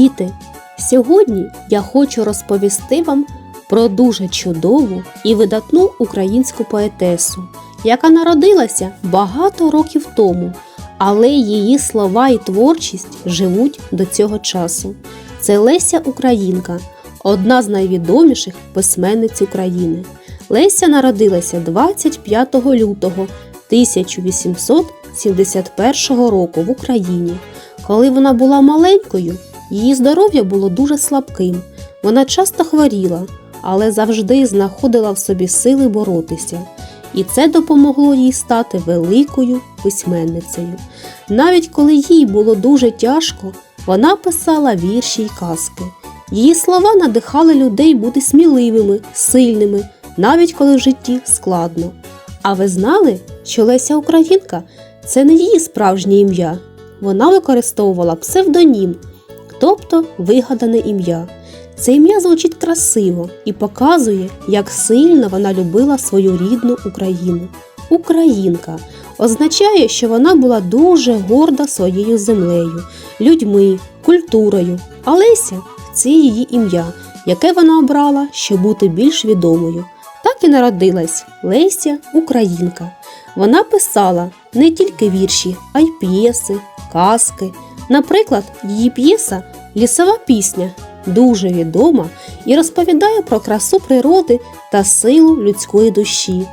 діти! Сьогодні я хочу розповісти вам про дуже чудову і видатну українську поетесу, яка народилася багато років тому, але її слова і творчість живуть до цього часу. Це Леся Українка, одна з найвідоміших письменниць України. Леся народилася 25 лютого 1871 року в Україні. Коли вона була маленькою, її здоров'я було дуже слабким. Вона часто хворіла, але завжди знаходила в собі сили боротися. І це допомогло їй стати великою письменницею. Навіть коли їй було дуже тяжко, вона писала вірші й казки. Її слова надихали людей бути сміливими, сильними, навіть коли в житті складно. А ви знали, що Леся Українка це не її справжнє ім'я. Вона використовувала псевдонім, тобто вигадане ім'я. Це ім'я звучить красиво і показує, як сильно вона любила свою рідну Україну. Українка означає, що вона була дуже горда своєю землею, людьми, культурою. А Леся це її ім'я, яке вона обрала, щоб бути більш відомою. Так і народилась Леся Українка. Вона писала не тільки вірші, а й п'єси, казки. Наприклад, її п'єса Лісова пісня дуже відома і розповідає про красу природи та силу людської душі.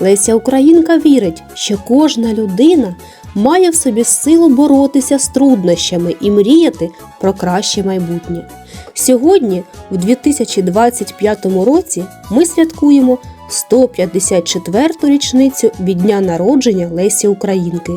Леся Українка вірить, що кожна людина має в собі силу боротися з труднощами і мріяти про краще майбутнє. Сьогодні, в 2025 році, ми святкуємо 154-ту річницю від дня народження Лесі Українки.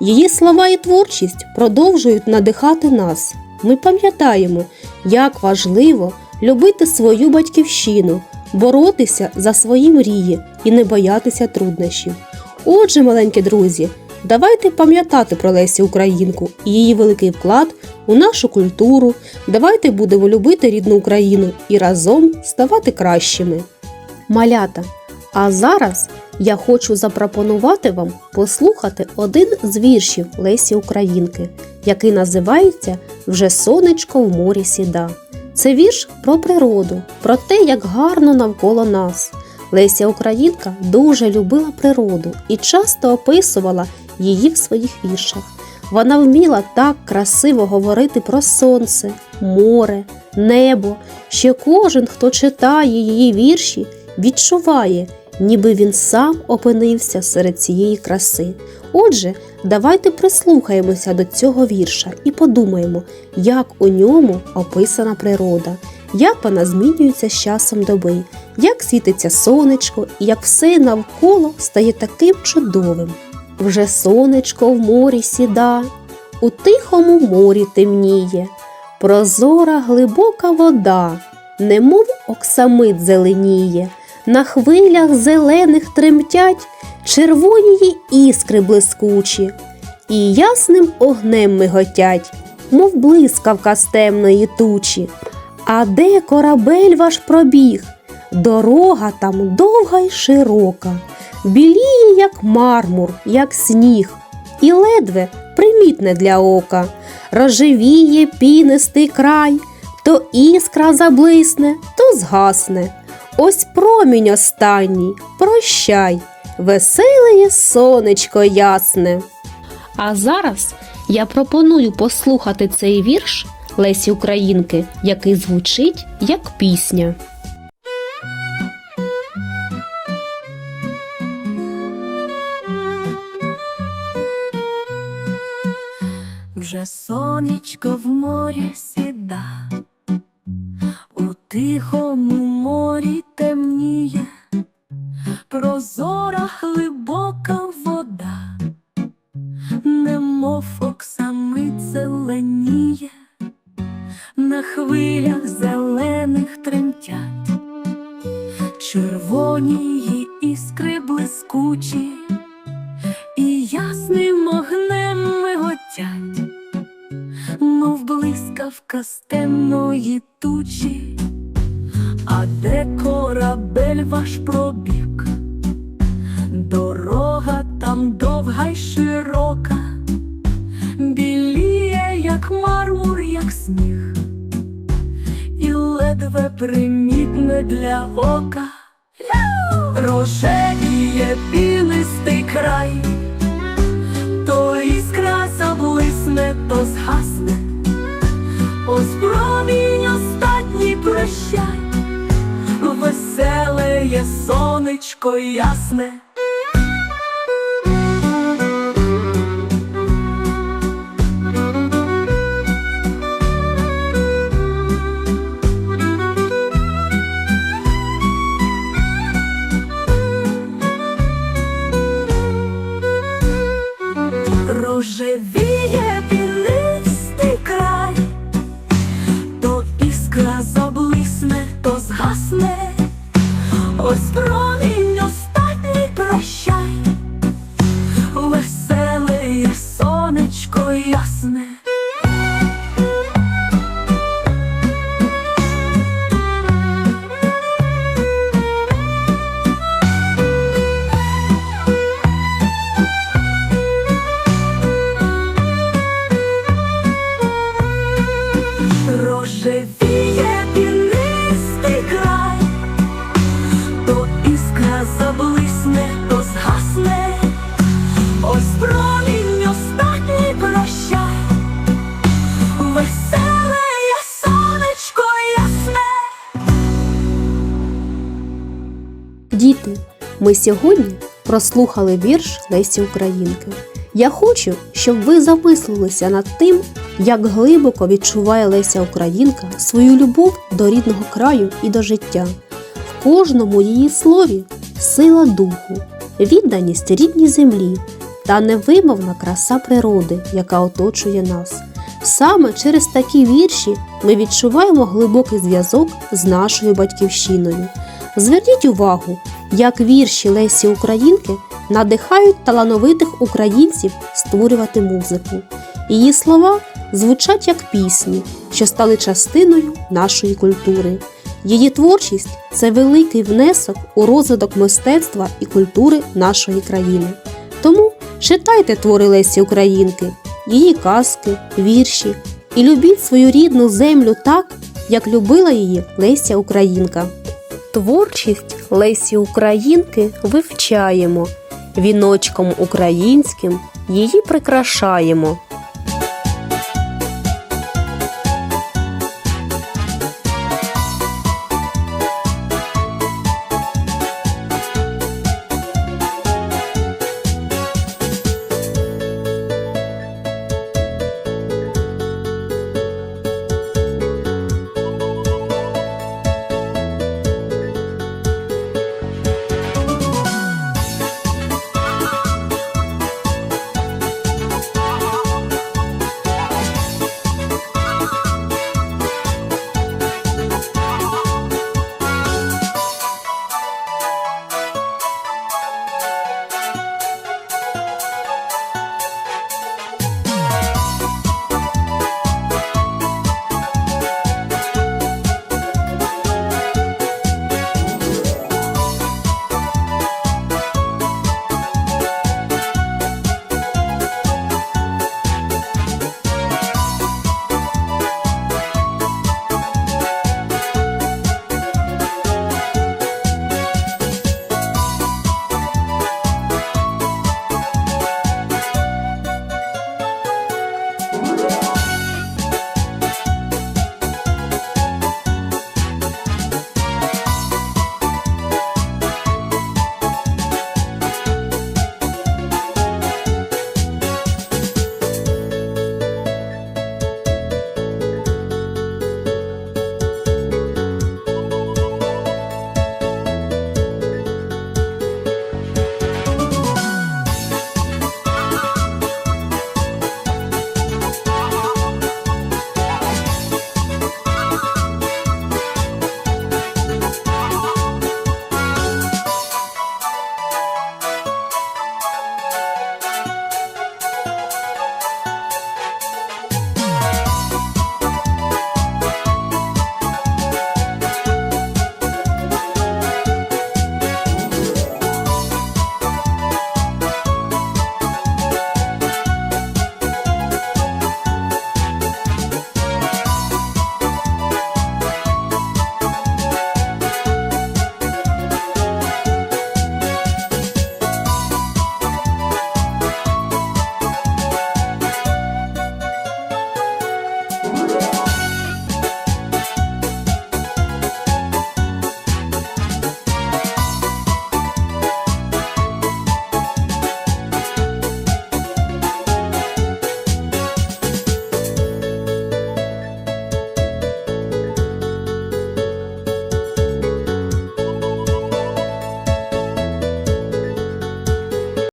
Її слова і творчість продовжують надихати нас. Ми пам'ятаємо, як важливо любити свою батьківщину, боротися за свої мрії і не боятися труднощів. Отже, маленькі друзі, давайте пам'ятати про Лесю Українку і її великий вклад у нашу культуру. Давайте будемо любити рідну Україну і разом ставати кращими. Малята. А зараз я хочу запропонувати вам послухати один з віршів Лесі Українки, який називається Вже сонечко в морі сіда. Це вірш про природу, про те, як гарно навколо нас. Леся Українка дуже любила природу і часто описувала її в своїх віршах. Вона вміла так красиво говорити про сонце, море, небо, що кожен, хто читає її вірші, відчуває, ніби він сам опинився серед цієї краси. Отже, давайте прислухаємося до цього вірша і подумаємо, як у ньому описана природа, як вона змінюється з часом доби, як світиться сонечко і як все навколо стає таким чудовим. Вже сонечко в морі сіда, у тихому морі темніє, прозора глибока вода, немов оксамит зеленіє, на хвилях зелених тремтять червоні іскри блискучі, і ясним огнем миготять, мов блискавка з темної тучі. А де корабель ваш пробіг? Дорога там довга й широка, біліє, як мармур, як сніг, і ледве примітне для ока, рожевіє пінистий край, то іскра заблисне, то згасне. Ось промінь останній, прощай, веселеє сонечко ясне. А зараз я пропоную послухати цей вірш Лесі Українки, який звучить як пісня. Вже сонечко в морі сіда, у тихому морі прозора глибока вода, немов оксамит зеленіє, на хвилях зелених тремтять, червоні її іскри блискучі, і ясним огнем миготять мов блискавка з тучі, а де корабель ваш пробіг, там довга й широка, біліє, як мармур, як сніг, ледве примітне для ока, рожевіє білистий край, то іскра заблисне, то згасне, ось промінь остатній прощай, веселе є сонечко ясне. Ми сьогодні прослухали вірш Лесі Українки. Я хочу, щоб ви замислилися над тим, як глибоко відчуває Леся Українка свою любов до рідного краю і до життя. В кожному її слові сила духу, відданість рідній землі та невимовна краса природи, яка оточує нас. Саме через такі вірші ми відчуваємо глибокий зв'язок з нашою батьківщиною. Зверніть увагу, як вірші Лесі Українки надихають талановитих українців створювати музику. Її слова звучать як пісні, що стали частиною нашої культури. Її творчість це великий внесок у розвиток мистецтва і культури нашої країни. Тому читайте твори Лесі Українки, її казки, вірші і любіть свою рідну землю так, як любила її Леся Українка. Творчість Лесі Українки вивчаємо, віночком українським її прикрашаємо.